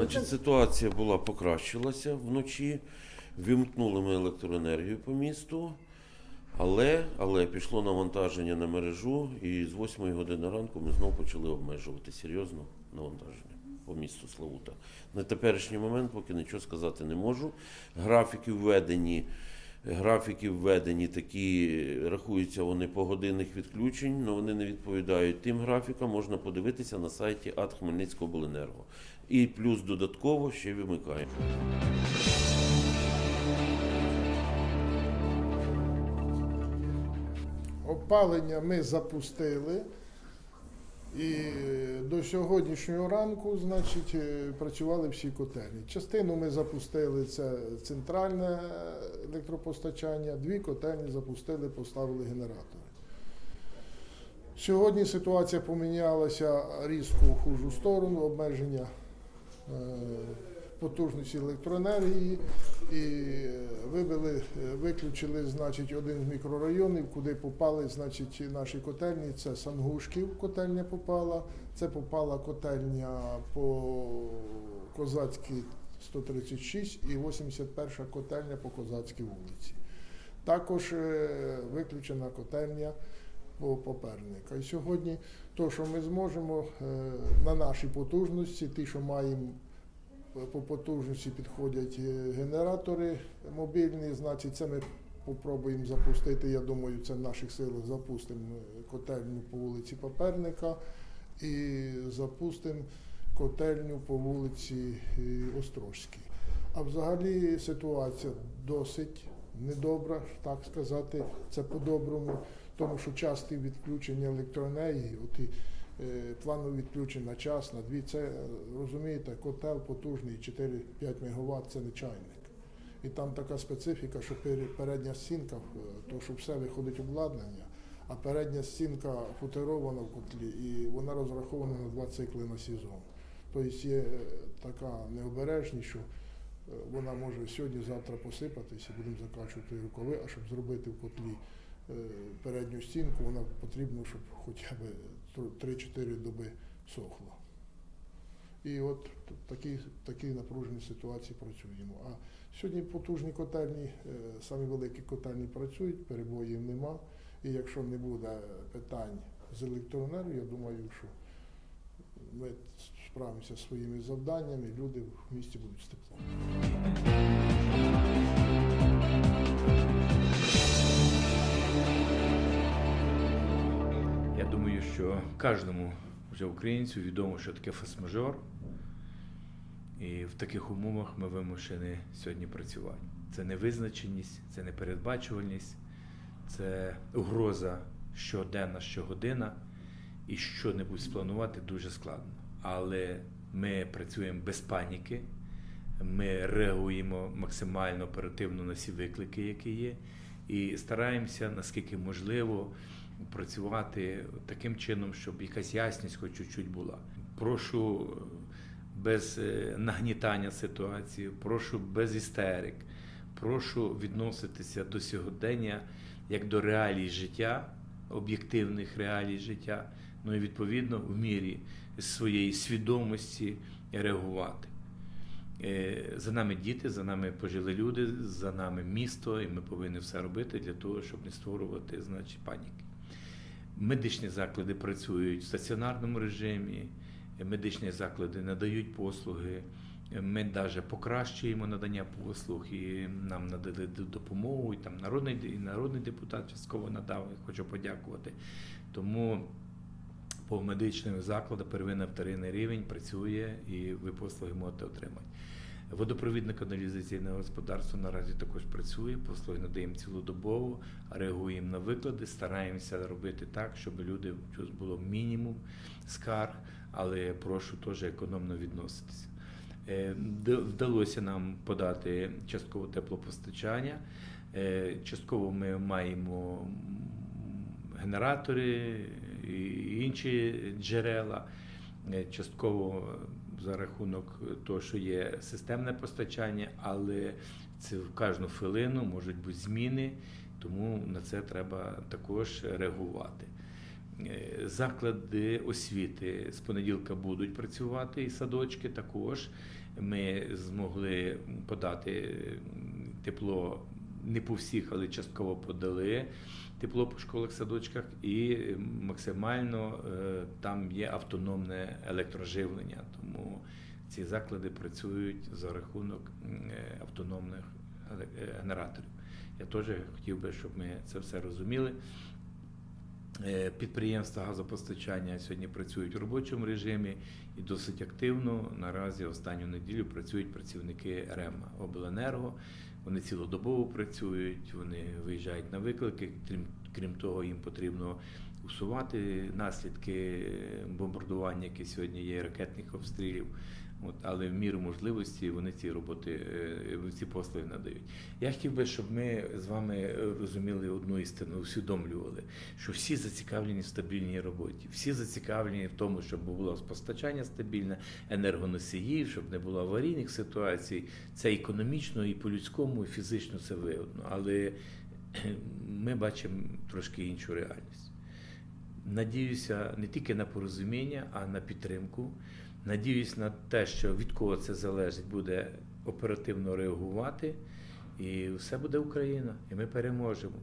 Значить, ситуація була покращилася вночі. Вімкнули ми електроенергію по місту, але, але пішло навантаження на мережу, і з 8 години ранку ми знову почали обмежувати серйозно навантаження по місту Славута. На теперішній момент поки нічого сказати не можу. Графіки введені. Графіки введені такі, рахуються вони погодинних відключень, але вони не відповідають тим графікам. Можна подивитися на сайті АТ Хмельницького обленерго. І плюс додатково ще вимикаємо. Опалення ми запустили. І до сьогоднішнього ранку, значить, е, працювали всі котельні. Частину ми запустили це центральне електропостачання, дві котельні запустили, поставили генератори. Сьогодні ситуація помінялася різко в хужу сторону, обмеження е, потужності електроенергії і вивели, е, виключили значить, один з мікрорайонів, куди попали значить, наші котельні. Це Сангушків котельня попала, це попала котельня по Козацькій 136 і 81 котельня по Козацькій вулиці. Також е, виключена котельня по Поперника. І сьогодні то, що ми зможемо е, на нашій потужності, ті, що маємо по потужності підходять е, генератори мобільні, значить, це ми попробуємо запустити. Я думаю, це в наших силах запустимо е, котельню по вулиці Паперника і запустимо котельню по вулиці е, Острожській. А взагалі ситуація досить недобра, так сказати, це по-доброму, тому що часті відключення електроенергії, от і е, планове відключення на час, на дві, це е, розумієте, котел потужний 4-5 МВт, це не чайник. І там така специфіка, що передня стінка, е, то що все виходить обладнання, а передня стінка футерована в котлі, і вона розрахована на два цикли на сезон. Тобто є е, така необережність, що е, вона може сьогодні-завтра посипатися, будемо закачувати рукави, а щоб зробити в котлі е, передню стінку, вона потрібно, щоб хоча б 3-4 доби сохло. І от такі, такі напружені ситуації працюємо. А сьогодні потужні котельні, е, самі великі котельні працюють, перебоїв нема. І якщо не буде питань з електроенергією, я думаю, що ми справимося зі своїми завданнями, люди в місті будуть з теплом. Я думаю, що кожному вже українцю відомо, що таке форс-мажор. І в таких умовах ми вимушені сьогодні працювати. Це невизначеність, це непередбачувальність, це угроза щоденна, щогодина, і що-небудь спланувати дуже складно. Але ми працюємо без паніки, ми реагуємо максимально оперативно на всі виклики, які є, і стараємося, наскільки можливо, працювати таким чином, щоб якась ясність хоч чуть-чуть була. Прошу е, без е, нагнітання ситуації, прошу без істерик, прошу відноситися до сьогодення як до реалій життя, об'єктивних реалій життя, ну і відповідно в мірі своєї свідомості реагувати. Е, За нами діти, за нами пожили люди, за нами місто, і ми повинні все робити для того, щоб не створювати значить, паніки. Медичні заклади працюють в стаціонарному режимі, медичні заклади надають послуги. Ми навіть покращуємо надання послуг і нам надали допомогу. І там народний, народний депутат частково надав, я хочу подякувати. Тому по медичним закладам первинний вторинний рівень працює і ви послуги можете отримати. Водопровідне каналізаційне господарство наразі також працює, послуги надаємо цілодобово, реагуємо на виклади, стараємося робити так, щоб люди було мінімум скарг, але прошу теж економно відноситися. Е, Вдалося нам подати частково теплопостачання. Е, Частково ми маємо генератори і інші джерела. Е, Частково за рахунок того, що є системне постачання, але це в кожну хвилину можуть бути зміни, тому на це треба також реагувати. Е, Заклади освіти з понеділка будуть працювати, і садочки також. ми змогли подати тепло не по всіх, але частково подали тепло по школах, садочках, і максимально е, там є автономне електроживлення. Тому ці заклади працюють за рахунок е, автономних е, генераторів. Я теж хотів би, щоб ми це все розуміли. Е, Підприємства газопостачання сьогодні працюють в робочому режимі і досить активно. Наразі останню неділю працюють працівники РЕМ Обленерго. Вони цілодобово працюють, вони виїжджають на виклики. Крім, крім того, їм потрібно усувати наслідки бомбардування, які сьогодні є, ракетних обстрілів. От, але в міру можливості вони ці роботи, е, ці послуги надають. Я хотів би, щоб ми з вами е, розуміли одну істину, усвідомлювали, що всі зацікавлені в стабільній роботі, всі зацікавлені в тому, щоб було постачання стабільне, енергоносіїв, щоб не було аварійних ситуацій. Це економічно і по-людському, і фізично це вигодно. Але ми бачимо трошки іншу реальність. Надіюся не тільки на порозуміння, а на підтримку. Надіюсь на те, що від кого це залежить, буде оперативно реагувати, і все буде Україна, і ми переможемо.